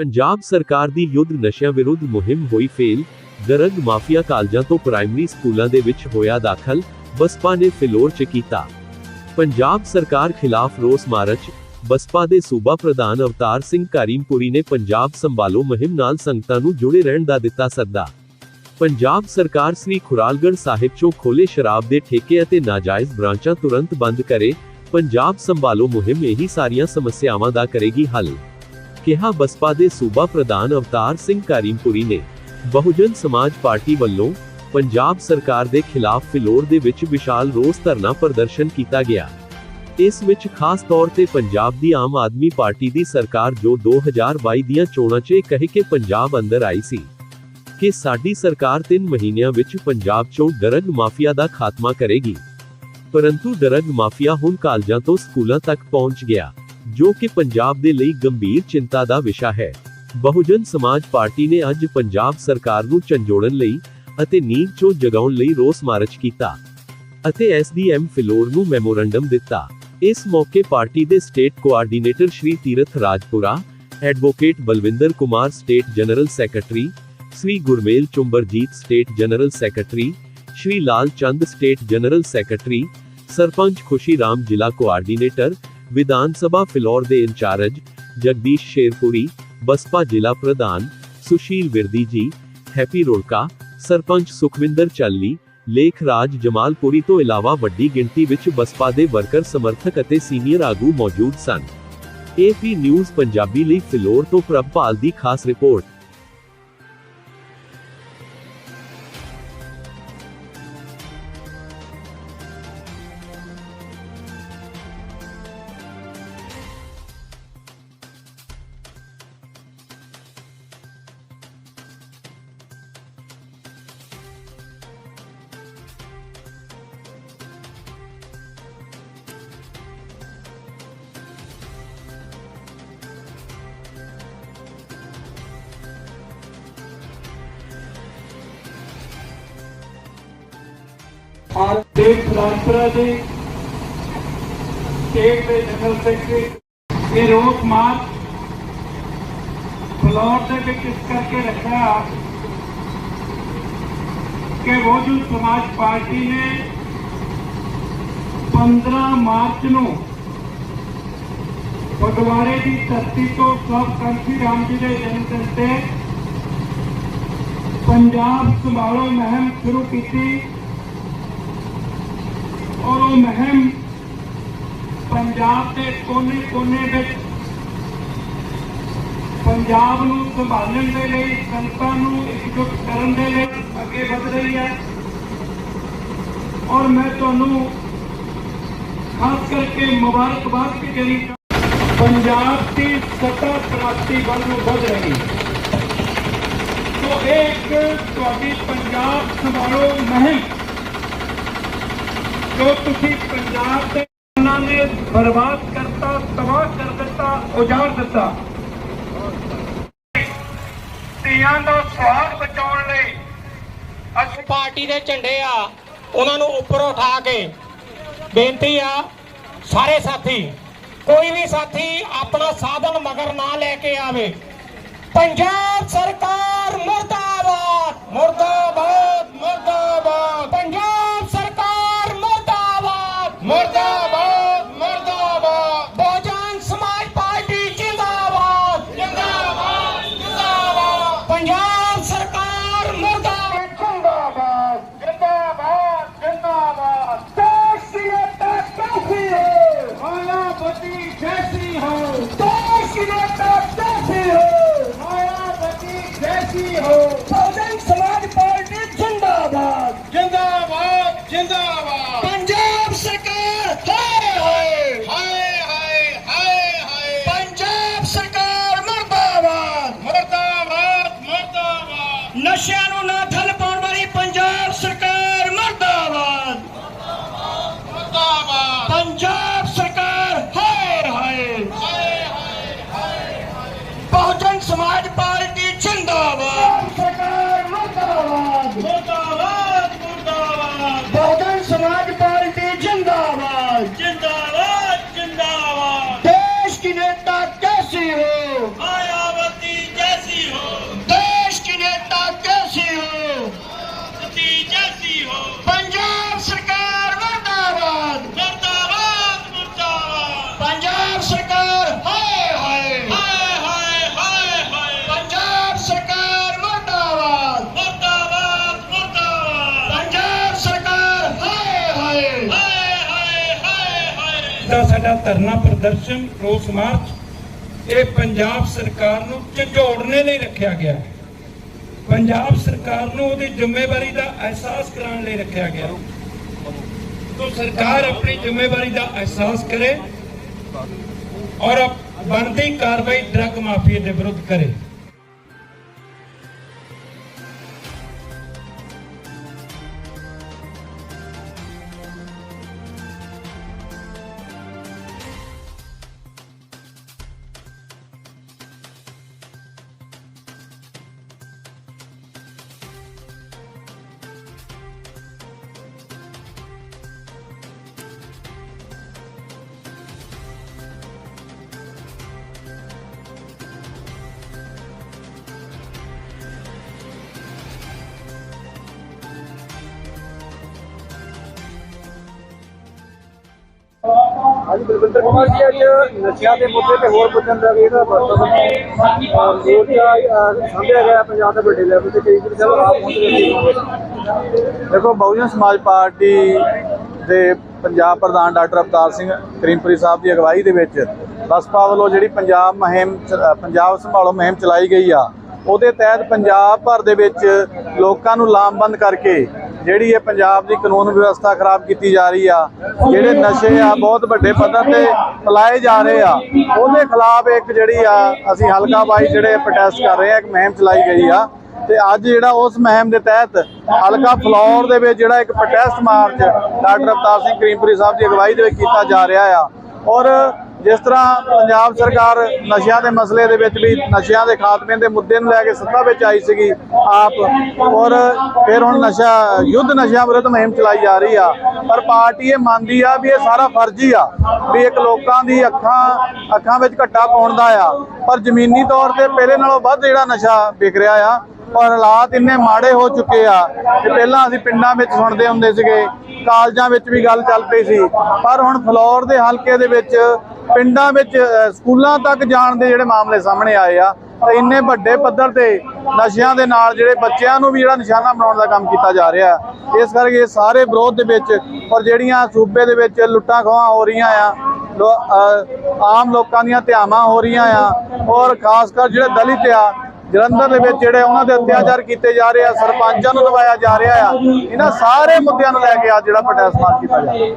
ਪੰਜਾਬ ਸਰਕਾਰ ਦੀ ਯੁੱਧ ਨਸ਼ਿਆਂ ਵਿਰੁੱਧ ਮੁਹਿੰਮ ਹੋਈ ਫੇਲ, ਦਰਗ ਮਾਫੀਆ ਕਾਲਜਾਂ ਤੋਂ ਪ੍ਰਾਇਮਰੀ ਸਕੂਲਾਂ ਦੇ ਵਿੱਚ ਹੋਇਆ ਦਾਖਲ, ਬਸਪਾ ਨੇ ਫਿਲੌਰ ਚ ਕੀਤਾ। ਪੰਜਾਬ ਸਰਕਾਰ ਖਿਲਾਫ ਰੋਸ ਮਾਰਚ, ਬਸਪਾ ਦੇ ਸੂਬਾ ਪ੍ਰਧਾਨ ਅਵਤਾਰ ਸਿੰਘ ਕਰੀਮਪੁਰੀ ਨੇ ਪੰਜਾਬ ਸੰਭਾਲੋ ਮੁਹਿੰਮ ਨਾਲ ਸੰਗਤਾਂ ਨੂੰ ਜੁੜੇ ਰਹਿਣ ਦਾ ਦਿੱਤਾ ਸੱਦਾ। ਪੰਜਾਬ ਸਰਕਾਰ ਸ੍ਰੀ ਖੁਰਾਲਗੜ੍ਹ ਸਾਹਿਬ ਚੋਂ ਖੋਲੇ ਸ਼ਰਾਬ ਦੇ ਠੇਕੇ ਅਤੇ ਨਾਜਾਇਜ਼ ਬ੍ਰਾਂਚਾਂ ਤੁਰੰਤ ਬੰਦ ਕਰੇ, ਪੰਜਾਬ ਸੰਭਾਲੋ ਮੁਹਿੰਮ ਇਹੀ ਸਾਰੀਆਂ ਸਮੱਸਿਆਵਾਂ ਦਾ ਕਰੇਗੀ ਹੱਲ। ਕਿਹਾ, ਬਸਪਾ ਦੇ ਸੂਬਾ ਪ੍ਰਧਾਨ ਅਵਤਾਰ ਸਿੰਘ ਕਰੀਮਪੁਰੀ ਨੇ, ਬਹੁਜਨ ਸਮਾਜ ਪਾਰਟੀ ਵੱਲੋਂ ਪੰਜਾਬ ਸਰਕਾਰ ਦੇ ਖਿਲਾਫ ਫਿਲੌਰ ਦੇ ਵਿੱਚ ਵਿਸ਼ਾਲ ਰੋਸ ਧਰਨਾ ਪ੍ਰਦਰਸ਼ਨ ਕੀਤਾ ਗਿਆ। ਇਸ ਵਿੱਚ ਖਾਸ ਤੌਰ ਤੇ ਪੰਜਾਬ ਦੀ ਆਮ ਆਦਮੀ ਪਾਰਟੀ ਦੀ ਸਰਕਾਰ ਜੋ 2022 ਦੀਆਂ ਚੋਣਾਂ 'ਚ ਇਹ ਕਹੇ ਕਿ ਪੰਜਾਬ ਅੰਦਰ ਆਈ ਸੀ ਕਿ ਸਾਡੀ ਸਰਕਾਰ 3 ਮਹੀਨਿਆਂ ਵਿੱਚ ਪੰਜਾਬ 'ਚੋਂ ਡਰਗ ਮਾਫੀਆ ਦਾ ਖਾਤਮਾ ਕਰੇਗੀ। ਪਰੰਤੂ ਡਰਗ ਮਾਫੀਆ ਹੁਣ ਕਾਲਜਾਂ ਤੋਂ ਸਕੂਲਾਂ ਤੱਕ ਪਹੁੰਚ ਗਿਆ। ਜੋ ਕਿ ਪੰਜਾਬ ਦੇ ਲਈ ਗੰਭੀਰ ਚਿੰਤਾ ਦਾ ਵਿਸ਼ਾ ਹੈ। ਬਹੁਜਨ ਸਮਾਜ ਪਾਰਟੀ ਨੇ ਅੱਜ ਪੰਜਾਬ ਸਰਕਾਰ ਨੂੰ ਝੰਜੋੜਨ ਲਈ ਅਤੇ ਨੀਂਦ 'ਚੋਂ ਜਗਾਉਣ ਲਈ ਰੋਸ ਮਾਰਚ ਕੀਤਾ ਅਤੇ ਐਸਡੀਐਮ ਫਿਲੌਰ ਨੂੰ ਮੈਮੋਰੰਡਮ ਦਿੱਤਾ। ਇਸ ਮੌਕੇ ਪਾਰਟੀ ਦੇ state coordinator Shri Tirath Rajpura, advocate Balwinder Kumar state general secretary, Shri Gurmel Chumbarjit state general secretary, Shri Lal Chand state general secretary, sarpanch Khushi Ram ਜ਼ਿਲ੍ਹਾ ਕੋਆਰਡੀਨੇਟਰ ਵਿਧਾਨ ਸਭਾ ਫਿਲੌਰ ਦੇ incharge Jagdish Sherpuri, ਬਸਪਾ ਜ਼ਿਲ੍ਹਾ ਪ੍ਰਧਾਨ ਸੁਸ਼ੀਲ ਵਿਰਦੀ ਜੀ, ਹੈਪੀ ਰੋੜਕਾ, ਸਰਪੰਚ ਸੁਖਵਿੰਦਰ ਚੱਲੀ, ਲੇਖ ਰਾਜ ਜਮਾਲਪੁਰੀ ਤੋਂ ਇਲਾਵਾ ਵੱਡੀ ਗਿਣਤੀ ਵਿੱਚ ਬਸਪਾ ਦੇ ਵਰਕਰ, ਸਮਰਥਕ ਅਤੇ ਸੀਨੀਅਰ ਆਗੂ ਮੌਜੂਦ ਸਨ। ਏਪੀ ਨਿਊਜ਼ ਪੰਜਾਬੀ ਲਈ ਫਿਲੌਰ ਤੋਂ ਪ੍ਰਭਪਾਲ ਦੀ ਖਾਸ ਰਿਪੋਰਟ। ਔਰ ਦੇਸ਼ ਰਾਸ਼ਟਰਾ ਸਟੇਟ ਦੇ ਜਨਰਲ ਸੈਕਟਰੀ ਇਹ ਰੋਕ ਮਾਰਚ ਫਲੋਰ ਦੇ ਵਿੱਚ ਇਸ ਕਰਕੇ ਰੱਖਿਆ ਕਿ ਬਹੁਜਨ ਸਮਾਜ ਪਾਰਟੀ ਨੇ 15 ਮਾਰਚ ਨੂੰ ਫਗਵਾੜੇ ਦੀ ਧਰਤੀ ਤੋਂ ਸਭ ਕੰਠੀ ਰਾਮ ਜੀ ਦੇ ਜਨਮ ਦਿਨ ਤੇ ਪੰਜਾਬ ਸੰਭਾਲੋ ਮੁਹਿੰਮ ਸ਼ੁਰੂ ਕੀਤੀ। ਔਰ ਉਹ ਮਹਿਮ ਪੰਜਾਬ ਦੇ ਕੋਨੇ-ਕੋਨੇ ਵਿੱਚ। ਪੰਜਾਬ ਨੂੰ ਸੰਭਾਲਣ ਦੇ ਲਈ ਸੰਤਾਂ ਨੂੰ ਇਕਜੁੱਟ ਕਰਨ ਦੇ ਲਈ ਅੱਗੇ ਵਧ ਰਹੀ ਹੈ। ਔਰ ਮੈਂ ਤੁਹਾਨੂੰ ਖਾਸ ਕਰਕੇ ਮੁਬਾਰਕਬਾਦ ਵੀ ਦੇਣੀ ਪੰਜਾਬ ਦੀ ਸੱਤਾ ਪ੍ਰਾਪਤੀ ਵੱਲ ਨੂੰ ਵਧ ਰਹੀ। ਹੈ ਸੋ ਇਹ ਇੱਕ ਤੁਹਾਡੀ ਪੰਜਾਬ ਸੰਭਾਲੋ ਮਹਿਮ। ਜੋ ਤੁਸੀਂ ਪੰਜਾਬ ਦੇ ਉਹਨਾਂ ਨੇ ਬਰਬਾਦ ਕਰਤਾ, ਤਬਾਹ ਕਰ ਦਿੱਤਾ, ਉਜਾੜ ਦਿੱਤਾ। ਧੀਆਂ ਦਾ ਸਵਾਦ ਬਚਾਉਣ ਲਈ ਅਸੀਂ ਪਾਰਟੀ ਦੇ ਝੰਡੇ ਆ, ਉਹਨਾਂ ਨੂੰ ਉੱਪਰ ਉਠਾ ਕੇ ਬੇਨਤੀ ਆ, ਸਾਰੇ ਸਾਥੀ, ਕੋਈ ਵੀ ਸਾਥੀ ਆਪਣਾ ਸਾਧਨ ਮਗਰ ਨਾ ਲੈ ਕੇ ਆਵੇ। ਪੰਜਾਬ ਸਰਕਾਰ ਮੁਰਦਾਬਾਦ ਮੁਰਦਾਬਾਦ। ਸਾਡਾ ਧਰਨਾ ਪ੍ਰਦਰਸ਼ਨ, ਰੋਸ ਮਾਰਚ, ਇਹ ਪੰਜਾਬ ਸਰਕਾਰ ਨੂੰ ਝੰਜੋੜਨੇ ਲਈ ਰੱਖਿਆ ਗਿਆ ਪੰਜਾਬ ਸਰਕਾਰ ਨੂੰ ਉਹਦੀ ਜ਼ਿੰਮੇਵਾਰੀ ਦਾ ਅਹਿਸਾਸ ਕਰਾਉਣ ਲਈ ਰੱਖਿਆ ਗਿਆ ਤੋ ਸਰਕਾਰ ਆਪਣੀ ਜ਼ਿੰਮੇਵਾਰੀ ਦਾ ਅਹਿਸਾਸ ਕਰੇ ਔਰ ਬਣਦੀ ਕਾਰਵਾਈ ਡਰੱਗ ਮਾਫੀਆ ਦੇ ਵਿਰੁੱਧ ਕਰੇ। ਹਾਂਜੀ ਬਲਵਿੰਦਰ ਕੁਮਾਰ ਜੀ ਅੱਜ ਨਸ਼ਿਆਂ ਦੇ ਮੁੱਦੇ ਤੇ ਹੋਰ ਪੁੱਛਣ ਦਾ ਵੀ ਇਹਦਾ ਮੋਰਚਾ ਅਹ, ਗਿਆ ਪੰਜਾਬ ਦੇ ਵੱਡੇ ਲੈਵਲ ਤੇ ਕਈ ਵਾਰ ਸਾਹਿਬ ਆਪ ਪਹੁੰਚਦੇ ਸੀ। ਦੇਖੋ ਬਹੁਜਨ ਸਮਾਜ ਪਾਰਟੀ ਦੇ ਪੰਜਾਬ ਪ੍ਰਧਾਨ ਡਾਕਟਰ ਅਵਤਾਰ ਸਿੰਘ ਕਰੀਮਪੁਰੀ ਸਾਹਿਬ ਦੀ ਅਗਵਾਈ ਦੇ ਵਿੱਚ ਬਸਪਾ ਵੱਲੋਂ ਜਿਹੜੀ ਪੰਜਾਬ ਮੁਹਿੰਮ ਪੰਜਾਬ ਸੰਭਾਲੋ ਮੁਹਿੰਮ ਚਲਾਈ ਗਈ ਆ ਉਹਦੇ ਤਹਿਤ ਪੰਜਾਬ ਭਰ ਦੇ ਵਿੱਚ ਲੋਕਾਂ ਨੂੰ ਲਾਮਬੰਦ ਕਰਕੇ ਜਿਹੜੀ ਇਹ ਪੰਜਾਬ ਦੀ ਕਾਨੂੰਨ ਵਿਵਸਥਾ ਖਰਾਬ ਕੀਤੀ ਜਾ ਰਹੀ ਆ, ਜਿਹੜੇ ਨਸ਼ੇ ਆ, ਬਹੁਤ ਵੱਡੇ ਪੱਧਰ ਤੇ ਫੈਲਾਏ ਜਾ ਰਹੇ ਆ, ਉਹਦੇ ਖਿਲਾਫ ਇੱਕ ਜਿਹੜੀ ਆ, ਅਸੀਂ ਹਲਕਾ ਬਾਈ ਜਿਹੜੇ ਪ੍ਰੋਟੈਸਟ ਕਰ ਰਹੇ ਆ, ਇੱਕ ਮੁਹਿੰਮ ਚਲਾਈ ਗਈ ਆ, ਤੇ ਅੱਜ ਜਿਹੜਾ ਉਸ ਮੁਹਿੰਮ ਦੇ ਤਹਿਤ ਹਲਕਾ ਫਲੌਰ ਦੇ ਵਿੱਚ ਜਿਹੜਾ ਇੱਕ protest march doctor Avtar Singh Karimpuri sahib ਦੀ ਅਗਵਾਈ ਦੇ ਵਿੱਚ ਕੀਤਾ ਜਾ ਰਿਹਾ ਆ, ਔਰ ਜਿਸ ਤਰ੍ਹਾਂ ਪੰਜਾਬ ਸਰਕਾਰ ਨਸ਼ਿਆਂ ਦੇ ਮਸਲੇ ਦੇ ਵਿੱਚ ਵੀ ਨਸ਼ਿਆਂ ਦੇ ਖਾਤਮੇ ਦੇ ਮੁੱਦੇ ਨੂੰ ਲੈ ਕੇ ਸੱਤਾ ਵਿੱਚ ਆਈ ਸੀਗੀ ਆਪ, ਔਰ ਫਿਰ ਹੁਣ ਨਸ਼ਾ, ਯੁੱਧ ਨਸ਼ਿਆਂ ਵਿਰੁੱਧ ਮੁਹਿੰਮ ਚਲਾਈ ਜਾ ਰਹੀ ਆ। ਪਰ ਪਾਰਟੀ ਇਹ ਮੰਨਦੀ ਆ ਵੀ ਇਹ ਸਾਰਾ ਫਰਜ਼ੀ ਆ ਵੀ ਇੱਕ ਲੋਕਾਂ ਦੀ ਅੱਖਾਂ ਅੱਖਾਂ ਵਿੱਚ ਘੱਟਾ ਪਾਉਣ ਦਾ ਆ। ਪਰ ਜ਼ਮੀਨੀ ਤੌਰ ਤੇ ਪਹਿਲੇ ਨਾਲੋਂ ਵੱਧ ਜਿਹੜਾ ਨਸ਼ਾ ਵਿਕ ਰਿਹਾ ਆ, ਔਰ ਹਾਲਾਤ ਇੰਨੇ ਮਾੜੇ ਹੋ ਚੁੱਕੇ ਆ ਕਿ ਪਹਿਲਾਂ ਅਸੀਂ ਪਿੰਡਾਂ ਵਿੱਚ ਸੁਣਦੇ ਹੁੰਦੇ ਸੀਗੇ, ਕਾਲਜਾਂ ਵਿੱਚ ਵੀ ਗੱਲ ਚੱਲ ਪਈ ਸੀ। ਪਰ ਹੁਣ ਫਲੋਰ ਦੇ ਹਲਕੇ ਦੇ ਵਿੱਚ ਪਿੰਡਾਂ ਵਿੱਚ ਸਕੂਲਾਂ ਤੱਕ ਜਾਣ ਦੇ ਜਿਹੜੇ ਮਾਮਲੇ ਸਾਹਮਣੇ ਆਏ ਆ, ਤਾਂ ਇੰਨੇ ਵੱਡੇ ਪੱਧਰ ਤੇ ਨਸ਼ਿਆਂ ਦੇ ਨਾਲ ਜਿਹੜੇ ਬੱਚਿਆਂ ਨੂੰ ਵੀ ਜਿਹੜਾ ਨਿਸ਼ਾਨਾ ਬਣਾਉਣ ਦਾ ਕੰਮ ਕੀਤਾ ਜਾ ਰਿਹਾ ਇਸ ਕਰਕੇ ਸਾਰੇ ਵਿਰੋਧ ਦੇ ਵਿੱਚ ਔਰ ਜਿਹੜੀਆਂ ਸੂਬੇ ਦੇ ਵਿੱਚ ਲੁੱਟਾਂ ਖੋਹਾਂ ਹੋ ਰਹੀਆਂ ਆ, ਲੋ- ਆਮ ਲੋਕਾਂ ਦੀਆਂ ਧਿਆਵਾਂ ਹੋ ਰਹੀਆਂ ਆ, ਔਰ ਖਾਸ ਕਰ ਜਿਹੜੇ ਦਲਿਤ ਆ, ਜਲੰਧਰ ਦੇ ਵਿੱਚ ਜਿਹੜੇ ਉਹਨਾਂ ਦੇ ਅਤਿਆਚਾਰ ਕੀਤੇ ਜਾ ਰਹੇ ਆ, ਸਰਪੰਚਾਂ ਨੂੰ ਲਵਾਇਆ ਜਾ ਰਿਹਾ ਆ, ਇਹਨਾਂ ਸਾਰੇ ਮੁੱਦਿਆਂ ਨੂੰ ਲੈ ਕੇ ਅੱਜ ਜਿਹੜਾ ਪ੍ਰੋਟੈਸਟ ਮਾਰਚ ਕੀਤਾ ਜਾ ਰਿਹਾ।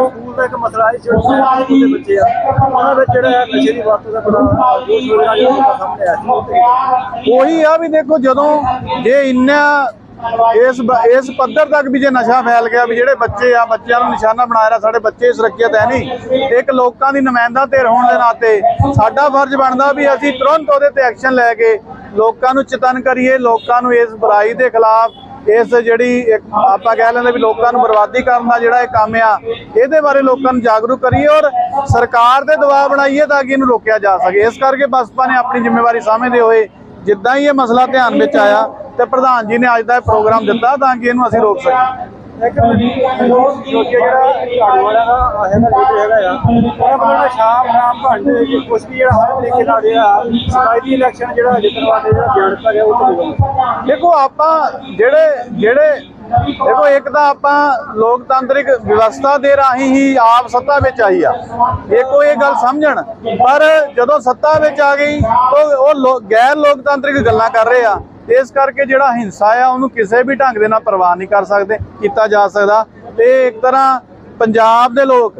ਸਕੂਲ ਦਾ ਇੱਕ ਮਸਲਾ ਹੈ ਛੋਟੇ ਦੇ ਬੱਚੇ ਆ ਉਹਨਾਂ ਵਿੱਚ ਜਿਹੜਾ ਨਸ਼ੇ ਦੀ ਵਰਤੋਂ ਦਾ ਬੜਾ ਜੋਸ਼ ਹੋ ਰਿਹਾ ਜਿਹੜਾ ਸਾਹਮਣੇ ਆਇਆ ਸੀ। ਉਹੀ ਆ ਵੀ ਦੇਖੋ ਜਦੋਂ ਜੇ ਇੰਨਾ ਇਸ ਬ- ਇਸ ਪੱਧਰ ਤੱਕ ਵੀ ਜੇ ਨਸ਼ਾ ਫੈਲ ਗਿਆ ਵੀ ਜਿਹੜੇ ਬੱਚੇ ਆ ਬੱਚਿਆਂ ਨੂੰ ਨਿਸ਼ਾਨਾ ਬਣਾਇਆ ਰਿਹਾ ਸਾਡੇ ਬੱਚੇ ਸੁਰੱਖਿਅਤ ਹੈ ਨਹੀਂ। ਇੱਕ ਲੋਕਾਂ ਦੀ ਨੁਮਾਇੰਦਾ ਧਿਰ ਹੋਣ ਦੇ ਨਾਤੇ ਸਾਡਾ ਫਰਜ਼ ਬਣਦਾ ਵੀ ਅਸੀਂ ਤੁਰੰਤ ਉਹਦੇ ਤੇ ਐਕਸ਼ਨ ਲੈ ਕੇ ਲੋਕਾਂ ਨੂੰ ਚੇਤਨ ਕਰੀਏ ਲੋਕਾਂ ਨੂੰ ਇਸ ਬੁਰਾਈ ਦੇ ਖਿਲਾਫ ਇਸ ਜਿਹੜੀ ਆਪਾਂ ਕਹਿ ਲੈਂਦੇ ਵੀ ਲੋਕਾਂ ਨੂੰ ਬਰਬਾਦੀ ਕਰਨ ਦਾ ਜਿਹੜਾ ਇਹ ਕੰਮ ਆ, ਇਹਦੇ ਬਾਰੇ ਲੋਕਾਂ ਨੂੰ ਜਾਗਰੂਕ ਕਰੀਏ ਔਰ ਸਰਕਾਰ ਤੇ ਦਬਾਅ ਬਣਾਈਏ ਤਾਂ ਕਿ ਇਹਨੂੰ ਰੋਕਿਆ ਜਾ ਸਕੇ। ਇਸ ਕਰਕੇ ਬਸਪਾ ਨੇ ਆਪਣੀ ਜ਼ਿੰਮੇਵਾਰੀ ਸਮਝਦੇ ਹੋਏ ਜਿੱਦਾਂ ਹੀ ਇਹ ਮਸਲਾ ਧਿਆਨ ਵਿੱਚ ਆਇਆ ਤੇ ਪ੍ਰਧਾਨ ਜੀ ਨੇ ਅੱਜ ਦਾ ਇਹ ਪ੍ਰੋਗਰਾਮ ਦਿੱਤਾ ਤਾਂ ਕਿ ਇਹਨੂੰ ਅਸੀਂ ਰੋਕ ਸਕੀਏ। ਇੱਕ ਜੋ ਜਿਹੜਾ ਝਾੜੂ ਵਾਲਾ ਦਾ ਹੈਗਾ ਲੀਡਰ ਹੈਗਾ ਆ ਉਹਨਾਂ ਵੱਲੋਂ ਸ਼ਾਮ ਨਾਮ ਭੰਡ ਕੁਝ ਵੀ ਜਿਹੜਾ ਹਰ ਤਰੀਕੇ ਨਾਲ ਜਿਹੜਾ ਸਫ਼ਾਈ ਇਲੈਕਸ਼ਨ ਜਿਹੜਾ ਜਿੱਤਣ ਵਾਸਤੇ ਜਿਹੜਾ ਬਿਆਨ ਦਿੱਤਾ ਉਹ ਤੇ ਦੇਖੋ ਆਪਾਂ ਜਿਹੜੇ ਜਿਹੜੇ, ਦੇਖੋ ਇੱਕ ਤਾਂ ਆਪਾਂ ਲੋਕਤੰਤਰਿਕ ਵਿਵਸਥਾ ਦੇ ਰਾਹੀਂ ਹੀ ਆਪ ਸੱਤਾ ਵਿੱਚ ਆਈ ਆ। ਇੱਕੋ ਇਹ ਗੱਲ ਸਮਝਣ। ਪਰ ਜਦੋਂ ਸੱਤਾ ਵਿੱਚ ਆ ਗਈ, ਉਹ ਉਹ ਗੈਰ ਲੋਕਤੰਤਰਿਕ ਗੱਲਾਂ ਕਰ ਰਹੇ ਆ। ਇਸ ਕਰਕੇ ਜਿਹੜਾ ਹਿੰਸਾ ਆ, ਉਹਨੂੰ ਕਿਸੇ ਵੀ ਢੰਗ ਦੇ ਨਾਲ ਪਰਵਾਹ ਨਹੀਂ ਕਰ ਸਕਦੇ, ਕੀਤਾ ਜਾ ਸਕਦਾ। ਤੇ ਇੱਕ ਤਰ੍ਹਾਂ ਪੰਜਾਬ ਦੇ ਲੋਕ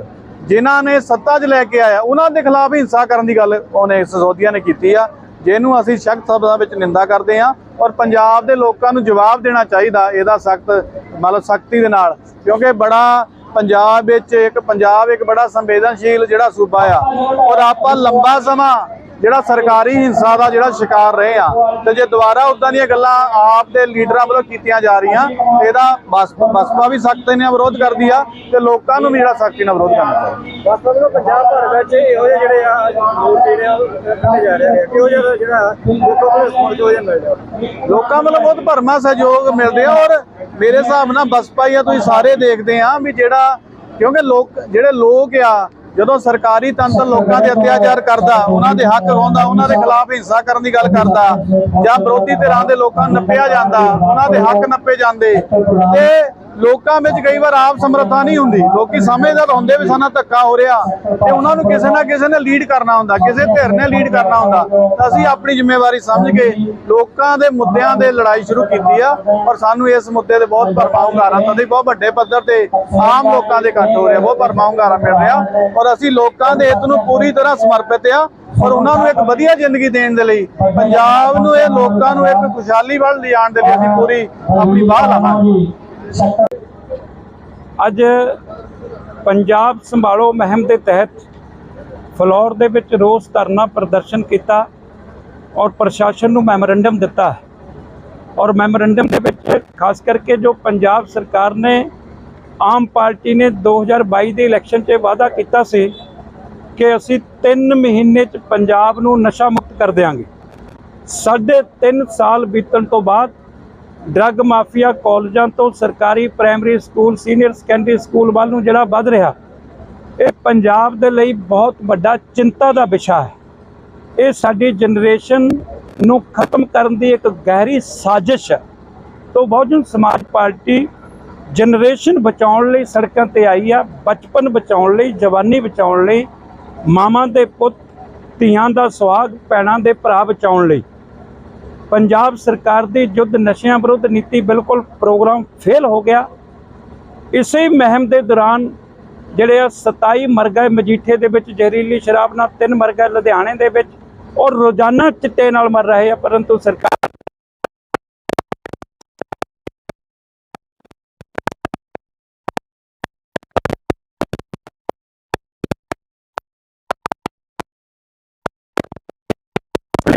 ਜਿਨ੍ਹਾਂ ਨੇ ਸੱਤਾ 'ਚ ਲੈ ਕੇ ਆਇਆ, ਉਹਨਾਂ ਦੇ ਖਿਲਾਫ ਹਿੰਸਾ ਕਰਨ ਦੀ ਗੱਲ ਉਹਨੇ ਸਸੋਦੀਆ ਨੇ ਕੀਤੀ ਆ, ਜਿਹਨੂੰ ਅਸੀਂ ਸਖਤ ਸ਼ਬਦਾਂ ਵਿੱਚ ਨਿੰਦਾ ਕਰਦੇ ਹਾਂ ਔਰ ਪੰਜਾਬ ਦੇ ਲੋਕਾਂ ਨੂੰ ਜਵਾਬ ਦੇਣਾ ਚਾਹੀਦਾ, ਇਹਦਾ ਸਖਤ, ਮਤਲਬ ਸਖਤੀ ਦੇ ਨਾਲ। ਕਿਉਂਕਿ ਬੜਾ ਪੰਜਾਬ ਵਿੱਚ ਇੱਕ, ਪੰਜਾਬ ਇੱਕ ਬੜਾ ਸੰਵੇਦਨਸ਼ੀਲ ਜਿਹੜਾ ਸੂਬਾ ਆ, ਔਰ ਆਪਾਂ ਲੰਬਾ ਸਮਾਂ ਜਿਹੜਾ ਸਰਕਾਰੀ ਹਿੰਸਾ ਦਾ ਜਿਹੜਾ ਸ਼ਿਕਾਰ ਰਹੇ ਆ ਤੇ ਜੇ ਦੁਬਾਰਾ ਉਦਾਂ ਦੀਆਂ ਗੱਲਾਂ ਆਪ ਦੇ ਲੀਡਰਾਂ ਵੱਲੋਂ ਕੀਤੀਆਂ ਜਾ ਰਹੀਆਂ ਇਹਦਾ ਬਸਪਾ ਵੀ ਸਖਤ ਨੇ ਵਿਰੋਧ ਕਰਦੀ ਆ ਤੇ ਲੋਕਾਂ ਨੂੰ ਵੀ ਜਿਹੜਾ ਸਖਤੀ ਨਾਲ ਵਿਰੋਧ ਕਰਨਾ ਚਾਹੀਦਾ। ਬਸਪਾ ਵੱਲੋਂ ਪੰਜਾਬ ਭਰ ਵਿੱਚ ਇਹੋ ਜਿਹੇ ਜਿਹੜੇ ਆ ਮੋਰਚੇ ਜਿਹੜੇ ਆ ਉਹ ਕੱਢੇ ਜਾ ਰਹੇ ਆ। ਕਿਹੋ ਜਿਹਾ ਜਿਹੜਾ ਲੋਕਾਂ ਨੂੰ ਰਿਸਪੌਂਸ ਕਿਹੋ ਜਿਹਾ ਮਿਲ ਰਿਹਾ। ਲੋਕਾਂ ਵੱਲੋਂ ਬਹੁਤ ਭਰਮਾ ਸਹਿਯੋਗ ਮਿਲਦੇ ਆ ਔਰ ਮੇਰੇ ਹਿਸਾਬ ਨਾਲ ਬਸਪਾ ਹੀ ਆ ਤੁਸੀਂ ਸਾਰੇ ਦੇਖਦੇ ਆ ਵੀ ਜਿਹੜਾ ਕਿਉਂਕਿ ਲੋਕ ਜਿਹੜੇ ਲੋਕ ਆ ਜਦੋਂ ਸਰਕਾਰੀ ਤੰਤਰ ਲੋਕਾਂ ਦੇ ਅਤਿਆਚਾਰ ਕਰਦਾ, ਉਹਨਾਂ ਦੇ ਹੱਕ ਰੋਂਦਾ ਉਹਨਾਂ ਦੇ ਖਿਲਾਫ ਹਿੰਸਾ ਕਰਨ ਦੀ ਗੱਲ ਕਰਦਾ, ਜਾਂ ਵਿਰੋਧੀ ਧਿਰਾਂ ਦੇ ਲੋਕਾਂ ਨੂੰ ਨੱਪਿਆ ਜਾਂਦਾ, ਉਹਨਾਂ ਦੇ ਹੱਕ ਨੱਪੇ ਜਾਂਦੇ, ਤੇ ਲੋਕਾਂ ਵਿੱਚ ਕਈ ਵਾਰ ਆਪ ਸਮਰੱਥਾ ਨਹੀਂ ਹੁੰਦੀ। ਲੋਕੀ ਸਮਝਦਾਰ ਹੁੰਦੇ ਵੀ ਸਾਡਾ ਧੱਕਾ ਹੋ ਰਿਹਾ ਤੇ ਉਹਨਾਂ ਨੂੰ ਕਿਸੇ ਨਾ ਕਿਸੇ ਨੇ ਲੀਡ ਕਰਨਾ ਹੁੰਦਾ, ਕਿਸੇ ਧਿਰ ਨੇ ਲੀਡ ਕਰਨਾ ਹੁੰਦਾ। ਤਾਂ ਅਸੀਂ ਆਪਣੀ ਜ਼ਿੰਮੇਵਾਰੀ ਸਮਝ ਕੇ ਲੋਕਾਂ ਦੇ ਮੁੱਦਿਆਂ ਦੇ ਲੜਾਈ ਸ਼ੁਰੂ ਕੀਤੀ ਆ ਔਰ ਸਾਨੂੰ ਇਸ ਮੁੱਦੇ ਤੇ ਬਹੁਤ ਭਰਮਾ ਹੁੰਗਾਰਾ, ਤਦੇ ਬਹੁਤ ਵੱਡੇ ਪੱਧਰ ਤੇ ਆਮ ਲੋਕਾਂ ਦੇ ਘੱਟ ਹੋ ਰਿਹਾ, ਬਹੁਤ ਭਰਮਾ ਹੁੰਗਾਰਾ ਮਿਲ ਰਿਹਾ ਔਰ ਅਸੀਂ ਲੋਕਾਂ ਦੇ ਹਿੱਤ ਨੂੰ ਪੂਰੀ ਤਰ੍ਹਾਂ ਸਮਰਪਿਤ ਆ ਔਰ ਉਹਨਾਂ ਨੂੰ ਇੱਕ ਵਧੀਆ ਜ਼ਿੰਦਗੀ ਦੇਣ ਦੇ ਲਈ ਪੰਜਾਬ ਨੂੰ ਇਹ ਲੋਕਾਂ ਨੂੰ ਇੱਕ ਖੁਸ਼ਹਾਲੀ ਵੱਲ ਲਿਜਾਣ ਦੇ ਲਈ ਅਸੀਂ ਪੂਰੀ ਆਪਣੀ ਬਾਹ ਲਾਵਾਂਗੇ। ਅੱਜ ਪੰਜਾਬ ਸੰਭਾਲੋ ਮੁਹਿੰਮ ਦੇ ਤਹਿਤ ਫਲੋਰ ਦੇ ਵਿੱਚ ਰੋਸ ਧਰਨਾ ਪ੍ਰਦਰਸ਼ਨ ਕੀਤਾ ਔਰ ਪ੍ਰਸ਼ਾਸਨ ਨੂੰ ਮੈਮੋਰੈਂਡਮ ਦਿੱਤਾ। ਔਰ ਮੈਮੋਰੈਂਡਮ ਦੇ ਵਿੱਚ ਖਾਸ ਕਰਕੇ ਜੋ ਪੰਜਾਬ ਸਰਕਾਰ ਨੇ ਆਮ ਪਾਰਟੀ ਨੇ 2022 ਦੇ ਇਲੈਕਸ਼ਨ 'ਚ ਵਾਅਦਾ ਕੀਤਾ ਸੀ ਕਿ ਅਸੀਂ 3 ਮਹੀਨੇ 'ਚ ਪੰਜਾਬ ਨੂੰ ਨਸ਼ਾ ਮੁਕਤ ਕਰ ਦੇਵਾਂਗੇ ਸਾਢੇ 3 ਸਾਲ ਬੀਤਣ ਤੋਂ ਬਾਅਦ ਡਰੱਗ ਮਾਫੀਆ ਕਾਲਜਾਂ ਤੋਂ ਸਰਕਾਰੀ primary school, senior secondary school ਵੱਲ ਨੂੰ ਜਿਹੜਾ ਵੱਧ ਰਿਹਾ, ਇਹ ਪੰਜਾਬ ਦੇ ਲਈ ਬਹੁਤ ਵੱਡਾ ਚਿੰਤਾ ਦਾ ਵਿਸ਼ਾ ਹੈ। ਇਹ ਸਾਡੀ ਜਨਰੇਸ਼ਨ ਨੂੰ ਖਤਮ ਕਰਨ ਦੀ ਇੱਕ ਗਹਿਰੀ ਸਾਜ਼ਿਸ਼ ਹੈ। ਤੋਂ ਬਹੁਜਨ ਸਮਾਜ ਪਾਰਟੀ ਜਨਰੇਸ਼ਨ ਬਚਾਉਣ ਲਈ ਸੜਕਾਂ ਤੇ ਆਈ ਆ, ਬਚਪਨ ਬਚਾਉਣ ਲਈ, ਜਵਾਨੀ ਬਚਾਉਣ ਲਈ, ਮਾਵਾਂ ਦੇ ਪੁੱਤ, ਧੀਆਂ ਦਾ ਸੁਹਾਗ, ਭੈਣਾਂ ਦੇ ਭਰਾ ਬਚਾਉਣ ਲਈ। ਪੰਜਾਬ ਸਰਕਾਰ ਦੀ ਯੁੱਧ ਨਸ਼ਿਆਂ ਵਿਰੁੱਧ ਨੀਤੀ ਬਿਲਕੁਲ ਪ੍ਰੋਗਰਾਮ ਫੇਲ ਹੋ ਗਿਆ। ਇਸੇ ਮਹਿਮ ਦੇ ਦੌਰਾਨ ਜਿਹੜੇ ਆ 27 ਮਰਗਾ ਮਜੀਠੇ ਦੇ ਵਿੱਚ, ਜ਼ਹਿਰੀਲੀ ਸ਼ਰਾਬ ਨਾਲ ਤਿੰਨ ਮਰਗਾ ਲੁਧਿਆਣੇ ਦੇ ਵਿੱਚ ਔਰ ਰੋਜ਼ਾਨਾ ਚਿੱਟੇ ਨਾਲ ਮਰ ਰਹੇ ਆ, ਪਰੰਤੂ ਸਰਕਾਰ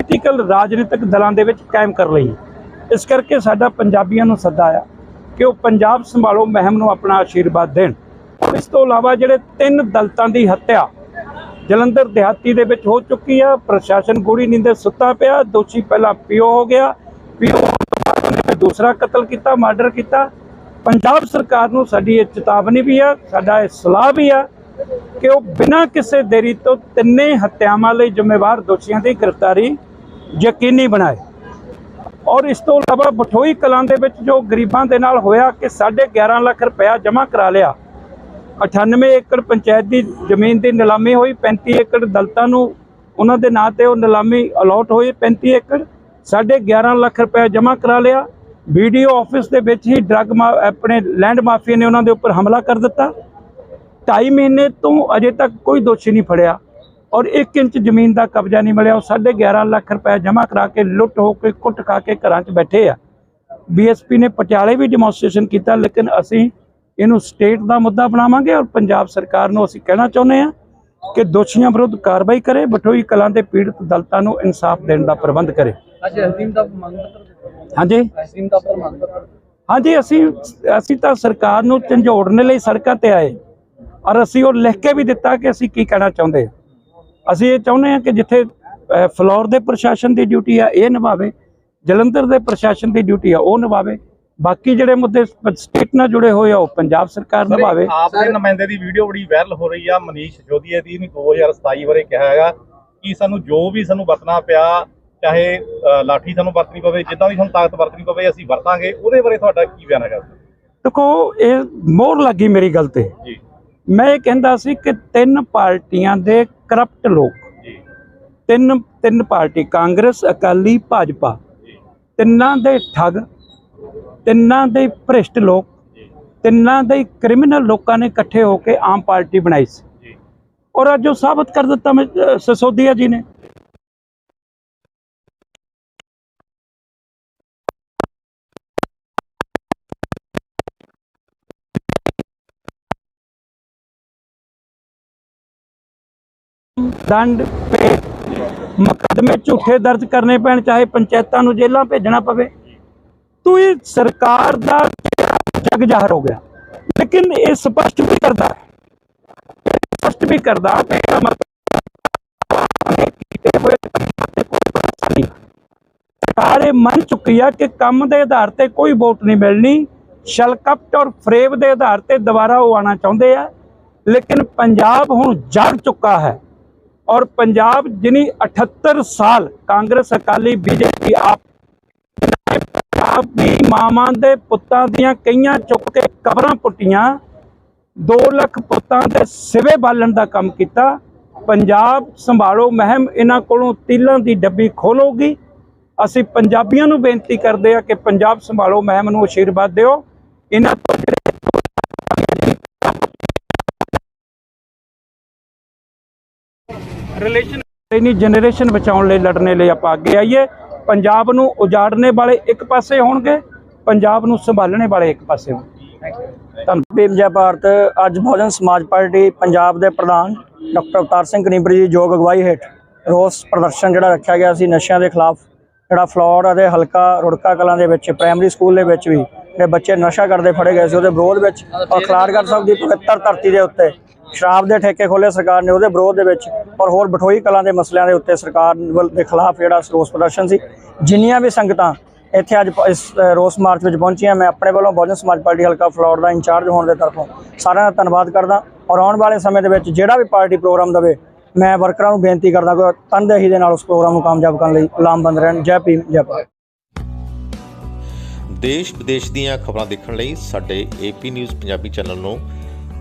ਪੋਲੀਟੀਕਲ ਰਾਜਨੀਤਿਕ ਦਲਾਂ ਦੇ ਵਿੱਚ ਕਾਇਮ ਕਰ ਲਈ। ਇਸ ਕਰਕੇ ਸਾਡਾ ਪੰਜਾਬੀਆਂ ਨੂੰ ਸੱਦਾ ਆ ਕਿ ਉਹ ਪੰਜਾਬ ਸੰਭਾਲੋ, ਮਹਿਮ ਨੂੰ ਆਪਣਾ ਆਸ਼ੀਰਵਾਦ ਦੇਣ। ਇਸ ਤੋਂ ਇਲਾਵਾ ਜਿਹੜੇ ਤਿੰਨ ਦਲਤਾਂ ਦੀ ਹੱਤਿਆ ਜਲੰਧਰ ਦਿਹਾਤੀ ਦੇ ਵਿੱਚ ਹੋ ਚੁੱਕੀ ਆ, ਪ੍ਰਸ਼ਾਸਨ ਗੋੜੀ ਨੀਂਦੇ ਸੁੱਤਾ ਪਿਆ, ਦੋਸ਼ੀ ਪਹਿਲਾਂ ਪੀਓ ਹੋ ਗਿਆ, ਪੀਓ ਨੇ ਦੂਸਰਾ ਕਤਲ ਕੀਤਾ, ਮਰਡਰ ਕੀਤਾ। ਪੰਜਾਬ ਸਰਕਾਰ ਨੂੰ ਸਾਡੀ ਇਹ ਚੇਤਾਵਨੀ ਵੀ ਆ, ਸਾਡਾ ਇਹ ਸਲਾਹ ਵੀ ਆ ਕਿ ਉਹ ਬਿਨਾਂ ਕਿਸੇ ਦੇਰੀ ਤੋਂ ਤਿੰਨੇ ਹੱਤਿਆਵਾਂ ਲਈ ਜ਼ਿੰਮੇਵਾਰ ਦੋਸ਼ੀਆਂ ਦੀ ਗ੍ਰਿਫਤਾਰੀ ਯਕੀਨੀ ਬਣਾਏ। ਔਰ ਇਸ ਤੋਂ ਇਲਾਵਾ ਬਠੋਈ ਕਲਾਂ ਦੇ ਵਿੱਚ ਜੋ ਗਰੀਬਾਂ ਦੇ ਨਾਲ ਹੋਇਆ ਕਿ 11.5 ਲੱਖ ਰੁਪਇਆ ਜਮ੍ਹਾਂ ਕਰਾ ਲਿਆ 98 ਏਕੜ ਪੰਚਾਇਤ ਦੀ ਜ਼ਮੀਨ ਦੀ ਨਿਲਾਮੀ ਹੋਈ 35 ਏਕੜ ਦਲਤਾਂ ਨੂੰ ਉਹਨਾਂ ਦੇ ਨਾਂ ਤੇ ਉਹ ਨਿਲਾਮੀ ਅਲਾਟ ਹੋਈ 35 ਏਕੜ 11.5 ਲੱਖ ਰੁਪਇਆ ਜਮ੍ਹਾਂ ਕਰਾ ਲਿਆ। ਵੀਡੀਓ ਆਫਿਸ ਦੇ ਵਿੱਚ ਹੀ ਡਰੱਗ ਮਾ- ਆਪਣੇ ਲੈਂਡ ਮਾਫੀਆ ਨੇ ਉਹਨਾਂ ਦੇ ਉੱਪਰ ਹਮਲਾ ਕਰ ਦਿੱਤਾ। ਢਾਈ ਮਹੀਨੇ ਤੋਂ ਅਜੇ ਤੱਕ ਕੋਈ ਦੋਸ਼ੀ ਨਹੀਂ ਫੜਿਆ। ਔਰ 1 ਇੰਚ ਜ਼ਮੀਨ ਦਾ ਕਬਜ਼ਾ ਨਹੀਂ ਮਿਲਿਆ ਉਹ 11.5 ਲੱਖ ਰੁਪਏ ਜਮ੍ਹਾਂ ਕਰਾ ਕੇ ਲੁੱਟ ਹੋ ਕੇ ਕੁੱਟ ਖਾ ਕੇ ਘਰਾਂ 'ਚ ਬੈਠੇ ਆ। ਬੀਐਸਪੀ ਨੇ ਪਟਿਆਲੇ ਵੀ ਡੈਮੋਨਸਟ੍ਰੇਸ਼ਨ ਕੀਤਾ ਲੇਕਿਨ ਅਸੀਂ ਇਹਨੂੰ ਸਟੇਟ ਦਾ ਮੁੱਦਾ ਬਣਾਵਾਂਗੇ ਔਰ ਪੰਜਾਬ ਸਰਕਾਰ ਨੂੰ ਅਸੀਂ ਕਹਿਣਾ ਚਾਹੁੰਦੇ ਆ ਕਿ ਦੋਸ਼ੀਆਂ ਵਿਰੁੱਧ ਕਾਰਵਾਈ ਕਰੇ ਬਠੋਈ ਕਲਾਂ ਦੇ ਪੀੜਤ ਦਲਤਾਂ ਨੂੰ ਇਨਸਾਫ ਦੇਣ ਦਾ ਪ੍ਰਬੰਧ ਕਰੇ। ਅੱਜ ਹਜ਼ੀਮ ਦਾ ਮੰਗ ਪੱਤਰ ਦਿੱਤਾ ਹਾਂਜੀ? ਹਜ਼ੀਮ ਦਾ ਪਰ ਮੰਗ ਪੱਤਰ ਹਾਂਜੀ ਅਸੀਂ ਅਸੀਂ ਤਾਂ ਸਰਕਾਰ ਨੂੰ ਝੰਜੋੜਨ ਲਈ ਸੜਕਾਂ ਤੇ ਆਏ। ਔਰ ਅਸੀਂ ਉਹ ਲਿਖ ਕੇ ਵੀ ਦਿੱਤਾ ਕਿ ਅਸੀਂ ਕੀ ਕਹਿਣਾ ਚਾਹੁੰਦੇ ਹਾਂ। ਅਸੀਂ ਇਹ ਚਾਹੁੰਦੇ ਹਾਂ ਕਿ ਜਿੱਥੇ ਫਲੋਰ ਦੇ ਪ੍ਰਸ਼ਾਸਨ ਦੀ ਡਿਊਟੀ ਆ ਇਹ ਨਿਭਾਵੇ ਜਲੰਧਰ ਦੇ ਪ੍ਰਸ਼ਾਸਨ ਦੀ ਡਿਊਟੀ ਆ ਉਹ ਨਿਭਾਵੇ। ਬਾਕੀ ਜਿਹੜੇ ਮੁੱਦੇ ਸਟੇਟ ਨਾਲ ਜੁੜੇ ਹੋਏ ਆ ਉਹ ਪੰਜਾਬ ਸਰਕਾਰ ਨਿਭਾਵੇ। ਆਪ ਦੇ ਨੁਮਾਇੰਦੇ ਦੀ ਵੀਡੀਓ ਬੜੀ ਵਾਇਰਲ ਹੋ ਰਹੀ ਆ ਮਨੀਸ਼ ਸਿਸੋਦੀਆ ਦੀ ਨੇ 2027 ਬਾਰੇ ਕਿਹਾ ਹੈਗਾ ਕਿ ਸਾਨੂੰ ਜੋ ਵੀ ਸਾਨੂੰ ਵਰਤਣਾ ਪਿਆ ਚਾਹੇ ਲਾਠੀ ਸਾਨੂੰ ਵਰਤਣੀ ਪਵੇ ਜਿੱਦਾਂ ਵੀ ਸਾਨੂੰ ਤਾਕਤ ਵਰਤਣੀ ਪਵੇ ਅਸੀਂ ਵਰਤਾਂਗੇ। ਉਹਦੇ ਬਾਰੇ ਤੁਹਾਡਾ ਕੀ ਬਿਆਨ ਹੈਗਾ ਦੇਖੋ ਇਹ ਮੋਹਰ ਲੱਗੀ ਮੇਰੀ ਗੱਲ ਤੇ। ਜੀ। ਮੈਂ ਇਹ ਕਹਿੰਦਾ ਸੀ ਕਿ ਤਿੰਨ ਪਾਰਟੀਆਂ ਦੇ ਕਰਪਟ ਲੋਕ ਤਿੰਨ ਤਿੰਨ ਪਾਰਟੀ ਕਾਂਗਰਸ ਅਕਾਲੀ ਭਾਜਪਾ ਤਿੰਨਾਂ ਦੇ ਠੱਗ ਤਿੰਨਾਂ ਦੇ ਭ੍ਰਿਸ਼ਟ ਲੋਕ ਤਿੰਨਾਂ ਦੇ ਕ੍ਰਿਮੀਨਲ ਲੋਕਾਂ ਨੇ ਇਕੱਠੇ ਹੋ ਕੇ ਆਮ ਪਾਰਟੀ ਬਣਾਈ ਸੀ। ਔਰ ਅੱਜ ਉਹ ਸਾਬਤ ਕਰ ਦਿੱਤਾ ਮੈਂ ਸਿਸੋਦੀਆ ਜੀ ਨੇ। ਦੰਡ ਪੇ ਮੁਕੱਦਮੇ ਝੂਠੇ ਦਰਜ ਕਰਨੇ ਪੈਣ, ਚਾਹੇ ਪੰਚਾਇਤਾਂ ਨੂੰ ਜੇਲ੍ਹਾਂ ਭੇਜਣਾ ਪਵੇ। ਤੋ ਇਹ ਸਰਕਾਰ ਦਾ ਜਗ ਜ਼ਾਹਰ ਹੋ ਗਿਆ। ਲੇਕਿਨ ਇਹ ਸਪਸ਼ਟ ਵੀ ਕਰਦਾ ਸਪਸ਼ਟ ਵੀ ਕਰਦਾ ਕਿ ਸਰਕਾਰ ਇਹ ਮੰਨ ਚੁੱਕੀ ਆ ਕਿ ਕੰਮ ਦੇ ਆਧਾਰ ਤੇ ਕੋਈ ਵੋਟ ਨਹੀਂ ਮਿਲਣੀ। ਸ਼ਲਕਪਟ ਔਰ ਫਰੇਬ ਦੇ ਆਧਾਰ ਤੇ ਦੁਬਾਰਾ ਉਹ ਆਣਾ ਚਾਹੁੰਦੇ ਆ। ਲੇਕਿਨ ਪੰਜਾਬ ਹੁਣ ਜੜ ਚੁੱਕਾ ਹੈ। ਔਰ ਪੰਜਾਬ ਜਿਨੀ 78 ਸਾਲ ਕਾਂਗਰਸ ਅਕਾਲੀ ਬੀਜੇਪੀ ਆਪ ਆਪਣੀ ਮਾਵਾਂ ਦੇ ਪੁੱਤਾਂ ਦੀਆਂ ਕਈਆਂ ਚੁੱਕ ਕੇ ਕਬਰਾਂ ਪੁੱਟੀਆਂ 2 ਲੱਖ ਪੁੱਤਾਂ ਦੇ ਸਿਵੇ ਬਾਲਣ ਦਾ ਕੰਮ ਕੀਤਾ। ਪੰਜਾਬ ਸੰਭਾਲੋ ਮਹਿਮ, ਇਹਨਾਂ ਕੋਲੋਂ ਤੀਲਾਂ ਦੀ ਡੱਬੀ ਖੋਲੋਗੀ। ਅਸੀਂ ਪੰਜਾਬੀਆਂ ਨੂੰ ਬੇਨਤੀ ਕਰਦੇ ਆ ਕਿ ਪੰਜਾਬ ਸੰਭਾਲੋ ਮਹਿਮ ਨੂੰ ਆਸ਼ੀਰਵਾਦ ਦਿਓ। ਇਹਨਾਂ ਤੋਂ ਰਿਲੇਸ਼ਨ ਨਹੀਂ ਜਨਰੇਸ਼ਨ ਬਚਾਉਣ ਲਈ ਲੜਨੇ ਲਈ ਆਪਾਂ ਅੱਗੇ ਆਈਏ। ਪੰਜਾਬ ਨੂੰ ਉਜਾੜਨੇ ਵਾਲੇ ਇੱਕ ਪਾਸੇ ਹੋਣਗੇ ਪੰਜਾਬ ਨੂੰ ਸੰਭਾਲਣੇ ਵਾਲੇ ਇੱਕ ਪਾਸੇ ਹੋਣਗੇ। ਧੰਨਵਾਦ। ਜੈ ਭਾਰਤ ਅੱਜ ਬਹੁਜਨ ਸਮਾਜ ਪਾਰਟੀ ਪੰਜਾਬ ਦੇ ਪ੍ਰਧਾਨ ਡਾਕਟਰ ਅਵਤਾਰ ਸਿੰਘ ਕਨੀਬਰੀ ਦੀ ਯੋਗ ਅਗਵਾਈ ਹੇਠ ਰੋਸ ਪ੍ਰਦਰਸ਼ਨ ਜਿਹੜਾ ਰੱਖਿਆ ਗਿਆ ਸੀ ਨਸ਼ਿਆਂ ਦੇ ਖਿਲਾਫ ਜਿਹੜਾ ਫਲੋਰ ਅਤੇ ਹਲਕਾ ਰੁੜਕਾ ਕਲਾਂ ਦੇ ਵਿੱਚ ਪ੍ਰਾਇਮਰੀ ਸਕੂਲ ਦੇ ਵਿੱਚ ਵੀ ਜਿਹੜੇ ਬੱਚੇ ਨਸ਼ਾ ਕਰਦੇ ਫੜੇ ਗਏ ਸੀ ਉਹਦੇ ਵਿਰੋਧ ਵਿੱਚ ਔਰ ਖਲਾੜਗੜ੍ਹ ਸਾਹਿਬ ਦੀ ਪਵਿੱਤਰ ਧਰਤੀ ਦੇ ਉੱਤੇ ਸ਼ਰਾਬ ਦੇ ਠੇਕੇ ਖੋਲੇ ਸਰਕਾਰ ਨੇ ਉਹਦੇ ਵਿਰੋਧ ਦੇ ਵਿੱਚ ਔਰ ਹੋਰ ਬਠੋਈ ਕਲਾਂ ਦੇ ਮਸਲਿਆਂ ਦੇ ਉੱਤੇ ਸਰਕਾਰ ਵੱਲ ਦੇ ਖਿਲਾਫ ਜਿਹੜਾ ਰੋਸ ਪ੍ਰਦਰਸ਼ਨ ਸੀ। ਜਿੰਨੀਆਂ ਵੀ ਸੰਗਤਾਂ ਇੱਥੇ ਅੱਜ ਇਸ ਰੋਸ ਮਾਰਚ ਵਿੱਚ ਪਹੁੰਚੀਆਂ, ਮੈਂ ਆਪਣੇ ਵੱਲੋਂ ਬਹੁਜਨ ਸਮਾਜ ਪਾਰਟੀ ਹਲਕਾ ਫਲੋਰ ਦਾ ਇੰਚਾਰਜ ਹੋਣ ਦੇ ਤਰਫੋਂ ਸਾਰਿਆਂ ਦਾ ਧੰਨਵਾਦ ਕਰਦਾ ਔਰ ਆਉਣ ਵਾਲੇ ਸਮੇਂ ਦੇ ਵਿੱਚ ਜਿਹੜਾ ਵੀ ਪਾਰਟੀ ਪ੍ਰੋਗਰਾਮ ਦੇਵੇ, ਮੈਂ ਵਰਕਰਾਂ ਨੂੰ ਬੇਨਤੀ ਕਰਦਾ ਕਿ ਤਨਦੇਹੀ ਦੇ ਨਾਲ ਉਸ ਪ੍ਰੋਗਰਾਮ ਨੂੰ ਕਾਮਯਾਬ ਕਰਨ ਲਈ ਲਾਮਬੰਦ ਰਹਿਣ। ਜੈ ਭੀਮ, ਜੈ ਭਾਰਤ। ਦੇਸ਼ ਵਿਦੇਸ਼ ਦੀਆਂ ਖਬਰਾਂ ਦੇਖਣ ਲਈ ਸਾਡੇ ਏਪੀ ਨਿਊਜ਼ ਪੰਜਾਬੀ ਚੈਨਲ ਨੂੰ